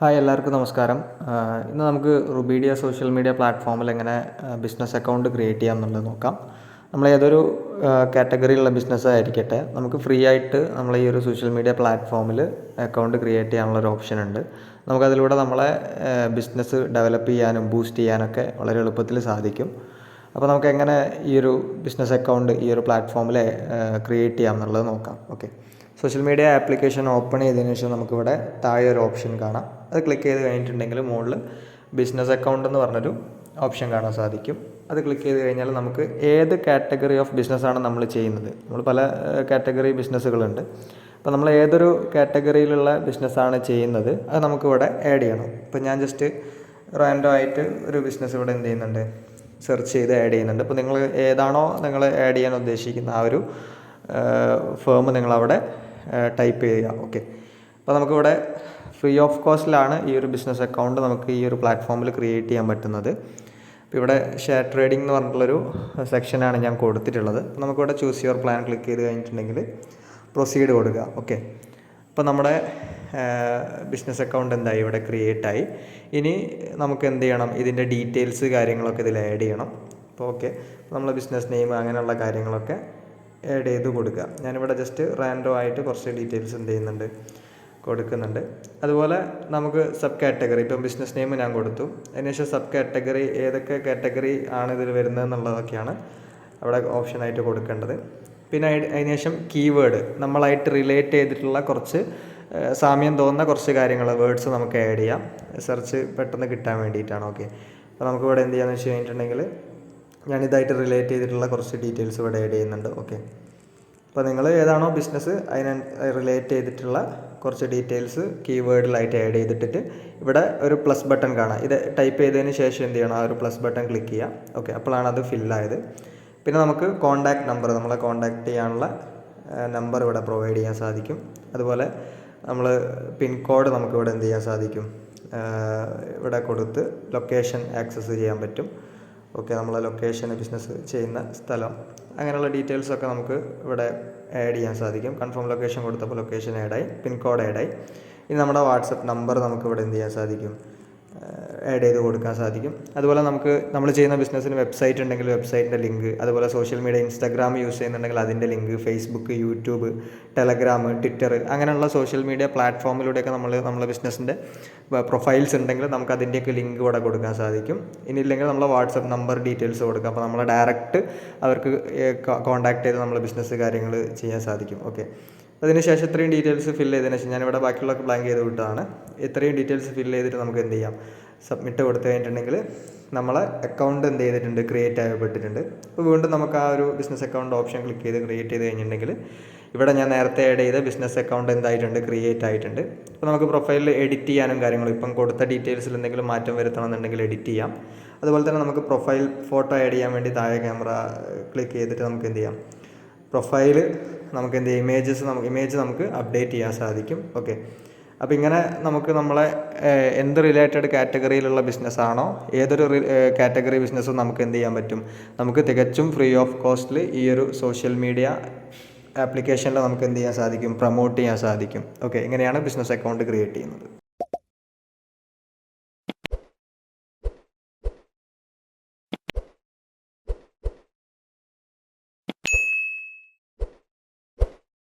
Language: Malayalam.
ഹായ് എല്ലാവർക്കും നമസ്കാരം. ഇന്ന് നമുക്ക് റുബീഡിയ സോഷ്യൽ മീഡിയ പ്ലാറ്റ്ഫോമിൽ എങ്ങനെ ബിസിനസ് അക്കൗണ്ട് ക്രിയേറ്റ് ചെയ്യാം എന്നുള്ളത് നോക്കാം. നമ്മൾ ഏതൊരു കാറ്റഗറിയിലുള്ള ബിസിനസ് ആയിരിക്കട്ടെ നമുക്ക് ഫ്രീ ആയിട്ട് നമ്മൾ ഈ ഒരു സോഷ്യൽ മീഡിയ പ്ലാറ്റ്ഫോമിൽ അക്കൗണ്ട് ക്രിയേറ്റ് ചെയ്യാനുള്ള ഒരു ഓപ്ഷൻ ഉണ്ട്. നമുക്കതിലൂടെ നമ്മളെ ബിസിനസ് ഡെവലപ്പ് ചെയ്യാനും ബൂസ്റ്റ് ചെയ്യാനൊക്കെ വളരെ എളുപ്പത്തിൽ സാധിക്കും. അപ്പോൾ നമുക്ക് എങ്ങനെ ഈ ഒരു ബിസിനസ് അക്കൗണ്ട് ഈ ഒരു പ്ലാറ്റ്ഫോമിൽ ക്രിയേറ്റ് ചെയ്യാം എന്നുള്ളത് നോക്കാം. Okay. Social media application open ചെയ്തതിന് ശേഷം നമുക്കിവിടെ താഴെ ഒരു ഓപ്ഷൻ കാണാം. അത് ക്ലിക്ക് ചെയ്ത് കഴിഞ്ഞിട്ടുണ്ടെങ്കിൽ മുകളിൽ ബിസിനസ് അക്കൗണ്ട് എന്ന് പറഞ്ഞൊരു ഓപ്ഷൻ കാണാൻ സാധിക്കും. അത് ക്ലിക്ക് ചെയ്ത് കഴിഞ്ഞാൽ നമുക്ക് ഏത് കാറ്റഗറി ഓഫ് ബിസിനസ്സാണ് നമ്മൾ ചെയ്യുന്നത്? നമ്മൾ പല കാറ്റഗറി ബിസിനസ്സുകളുണ്ട് അപ്പോൾ നമ്മൾ ഏതൊരു കാറ്റഗറിയിലുള്ള ബിസിനസ്സാണ് ചെയ്യുന്നത്? അത് നമുക്കിവിടെ ആഡ് ചെയ്യണം. ഇപ്പോൾ ഞാൻ ജസ്റ്റ് റാൻഡം ആയിട്ട് ഒരു ബിസിനസ് ഇവിടെ എന്ത് ചെയ്യുന്നുണ്ട്? സെർച്ച് ചെയ്ത് ആഡ് ചെയ്യുന്നുണ്ട്. അപ്പോൾ നിങ്ങൾ ഏതാണോ നിങ്ങൾ ആഡ് ചെയ്യാൻ ഉദ്ദേശിക്കുന്ന ആ ഒരു ഫേം നിങ്ങളവിടെ ടൈപ്പ് ചെയ്യുക. ഓക്കെ അപ്പോൾ നമുക്കിവിടെ ഫ്രീ ഓഫ് കോസ്റ്റിലാണ് ഈ ഒരു ബിസിനസ് അക്കൗണ്ട് നമുക്ക് ഈ ഒരു പ്ലാറ്റ്ഫോമിൽ ക്രിയേറ്റ് ചെയ്യാൻ പറ്റുന്നത്. അപ്പോൾ ഇവിടെ ഷെയർ ട്രേഡിംഗ് എന്ന് പറഞ്ഞിട്ടുള്ളൊരു സെക്ഷനാണ് ഞാൻ കൊടുത്തിട്ടുള്ളത്. നമുക്കിവിടെ ചൂസ് യുവർ പ്ലാൻ ക്ലിക്ക് ചെയ്ത് കഴിഞ്ഞിട്ടുണ്ടെങ്കിൽ പ്രൊസീഡ് കൊടുക്കുക. ഓക്കെ അപ്പോൾ നമ്മുടെ ബിസിനസ് അക്കൗണ്ട് എന്തായി? ഇവിടെ ക്രിയേറ്റ് ആയി. ഇനി നമുക്ക് എന്ത് ചെയ്യണം? ഇതിന്റെ ഡീറ്റെയിൽസ് കാര്യങ്ങളൊക്കെ ഇതിൽ ആഡ് ചെയ്യണം. അപ്പോൾ ഓക്കെ നമ്മൾ ബിസിനസ് നെയിം അങ്ങനെയുള്ള കാര്യങ്ങളൊക്കെ ആഡ് ചെയ്ത് കൊടുക്കുക. ഞാനിവിടെ ജസ്റ്റ് റാൻഡോ ആയിട്ട് കുറച്ച് ഡീറ്റെയിൽസ് എന്ത് ചെയ്യുന്നുണ്ട്? കൊടുക്കുന്നുണ്ട്. അതുപോലെ നമുക്ക് സബ് കാറ്റഗറി ഇപ്പം ബിസിനസ് നെയിം ഞാൻ കൊടുത്തു. അതിനുശേഷം സബ് കാറ്റഗറി ഏതൊക്കെ കാറ്റഗറി ആണ് ഇതിൽ വരുന്നത് എന്നുള്ളതൊക്കെയാണ് അവിടെ ഓപ്ഷനായിട്ട് കൊടുക്കേണ്ടത്. പിന്നെ അതിനുശേഷം കീവേഡ് നമ്മളായിട്ട് റിലേറ്റ് ചെയ്തിട്ടുള്ള കുറച്ച് സാമ്യം തോന്നുന്ന കുറച്ച് കാര്യങ്ങൾ വേർഡ്സ് നമുക്ക് ആഡ് ചെയ്യാം. സെർച്ച് പെട്ടെന്ന് കിട്ടാൻ വേണ്ടിയിട്ടാണ് ഓക്കെ അപ്പോൾ നമുക്ക് ഇവിടെ എന്ത് ചെയ്യാന്ന് വെച്ച് കഴിഞ്ഞിട്ടുണ്ടെങ്കിൽ ഞാനിതായിട്ട് റിലേറ്റ് ചെയ്തിട്ടുള്ള കുറച്ച് ഡീറ്റെയിൽസ് ഇവിടെ ആഡ് ചെയ്യുന്നുണ്ട് ഓക്കെ അപ്പോൾ നിങ്ങൾ ഏതാണോ ബിസിനസ് അതിന് റിലേറ്റ് ചെയ്തിട്ടുള്ള കുറച്ച് ഡീറ്റെയിൽസ് കീവേഡിലായിട്ട് ആഡ് ചെയ്തിട്ടിട്ട് ഇവിടെ ഒരു പ്ലസ് ബട്ടൺ കാണാം. ഇത് ടൈപ്പ് ചെയ്തതിന് ശേഷം എന്ത് ചെയ്യണം? ആ ഒരു പ്ലസ് ബട്ടൺ ക്ലിക്ക് ചെയ്യാം. ഓക്കെ അപ്പോഴാണ് അത് ഫില്ലായത് പിന്നെ നമുക്ക് കോൺടാക്ട് നമ്പർ നമ്മളെ കോൺടാക്ട് ചെയ്യാനുള്ള നമ്പർ ഇവിടെ പ്രൊവൈഡ് ചെയ്യാൻ സാധിക്കും. അതുപോലെ നമ്മൾ പിൻകോഡ് നമുക്ക് ഇവിടെ എന്ത് ചെയ്യാൻ സാധിക്കും? ഇവിടെ കൊടുത്ത് ലൊക്കേഷൻ ആക്സസ് ചെയ്യാൻ പറ്റും. ഓക്കെ നമ്മളെ ലൊക്കേഷൻ ബിസിനസ് ചെയ്യുന്ന സ്ഥലം. അങ്ങനെയുള്ള ഡീറ്റെയിൽസൊക്കെ നമുക്ക് ഇവിടെ ആഡ് ചെയ്യാൻ സാധിക്കും. കൺഫേം ലൊക്കേഷൻ കൊടുത്തപ്പോൾ ലൊക്കേഷൻ ആഡായി പിൻകോഡ് ആഡായി ഇനി നമ്മുടെ വാട്സപ്പ് നമ്പർ നമുക്ക് ഇവിടെ എന്ത് ചെയ്യാൻ സാധിക്കും? ആഡ് ചെയ്ത് കൊടുക്കാൻ സാധിക്കും. അതുപോലെ നമുക്ക് നമ്മൾ ചെയ്യുന്ന ബിസിനസ്സിന് വെബ്സൈറ്റ് ഉണ്ടെങ്കിൽ വെബ്സൈറ്റിന്റെ ലിങ്ക് അതുപോലെ സോഷ്യൽ മീഡിയ ഇൻസ്റ്റാഗ്രാം യൂസ് ചെയ്യുന്നുണ്ടെങ്കിൽ അതിന്റെ link Facebook YouTube Telegram Twitter അങ്ങനെയുള്ള സോഷ്യൽ മീഡിയ പ്ലാറ്റ്ഫോമിലൂടെയൊക്കെ നമ്മൾ നമ്മളെ ബിസിനസ്സിന്റെ പ്രൊഫൈൽസ് ഉണ്ടെങ്കിൽ നമുക്ക് അതിന്റെയൊക്കെ ലിങ്ക് ഇവിടെ കൊടുക്കാൻ സാധിക്കും. ഇനി ഇല്ലെങ്കിൽ നമ്മൾ വാട്സപ്പ് നമ്പർ ഡീറ്റെയിൽസ് കൊടുക്കാം. അപ്പോൾ നമ്മൾ ഡയറക്റ്റ് അവർക്ക് കോൺടാക്ട് ചെയ്ത് നമ്മൾ ബിസിനസ് കാര്യങ്ങൾ ചെയ്യാൻ സാധിക്കും. ഓക്കെ അതിനുശേഷം ഇത്രയും ഡീറ്റെയിൽസ് ഫില്ല് ചെയ്തതിന് ശേഷം ഞാനിവിടെ ബാക്കിയുള്ളതൊക്കെ ബ്ലാങ്ക് ചെയ്ത് വിട്ടതാണ്. ഇത്രയും ഡീറ്റെയിൽസ് ഫില്ല് ചെയ്തിട്ട് നമുക്ക് എന്ത് ചെയ്യാം? സബ്മിറ്റ് കൊടുത്തു കഴിഞ്ഞിട്ടുണ്ടെങ്കിൽ നമ്മളെ അക്കൗണ്ട് എന്ത് ചെയ്തിട്ടുണ്ട്? ക്രിയേറ്റ് ആയപ്പെട്ടിട്ടുണ്ട്. അപ്പോൾ വീണ്ടും നമുക്ക് ആ ഒരു ബിസിനസ് അക്കൗണ്ട് ഓപ്ഷൻ ക്ലിക്ക് ചെയ്ത് ക്രിയേറ്റ് ചെയ്ത് കഴിഞ്ഞിട്ടുണ്ടെങ്കിൽ ഇവിടെ ഞാൻ നേരത്തെ ആഡ് ചെയ്ത ബിസിനസ് അക്കൗണ്ട് എന്തായിട്ടുണ്ട്? ക്രിയേറ്റ് ആയിട്ടുണ്ട്. അപ്പോൾ നമുക്ക് പ്രൊഫൈലിൽ എഡിറ്റ് ചെയ്യാനും കാര്യങ്ങളും ഇപ്പം കൊടുത്ത ഡീറ്റെയിൽസിൽ എന്തെങ്കിലും മാറ്റം വരുത്തണമെന്നുണ്ടെങ്കിൽ എഡിറ്റ് ചെയ്യാം. അതുപോലെ തന്നെ നമുക്ക് പ്രൊഫൈൽ ഫോട്ടോ ആഡ് ചെയ്യാൻ വേണ്ടി താഴെ ക്യാമറ ക്ലിക്ക് ചെയ്തിട്ട് നമുക്ക് എന്ത് ചെയ്യാം? പ്രൊഫൈൽ നമുക്ക് എന്ത് ഇമേജസ് നമുക്ക് ഇമേജ് നമുക്ക് അപ്ഡേറ്റ് ചെയ്യാൻ സാധിക്കും. ഓക്കെ അപ്പോൾ ഇങ്ങനെ നമുക്ക് നമ്മളെ എന്ത് റിലേറ്റഡ് കാറ്റഗറിയിലുള്ള ബിസിനസ്സാണോ ഏതൊരു കാറ്റഗറി ബിസിനസ്സും നമുക്ക് എന്ത് ചെയ്യാൻ പറ്റും? നമുക്ക് തികച്ചും ഫ്രീ ഓഫ് കോസ്റ്റിൽ ഈ ഒരു സോഷ്യൽ മീഡിയ ആപ്ലിക്കേഷനിൽ നമുക്ക് എന്ത് ചെയ്യാൻ സാധിക്കും? പ്രൊമോട്ട് ചെയ്യാൻ സാധിക്കും. ഓക്കെ ഇങ്ങനെയാണ് ബിസിനസ് അക്കൗണ്ട് ക്രിയേറ്റ് ചെയ്യുന്നത്.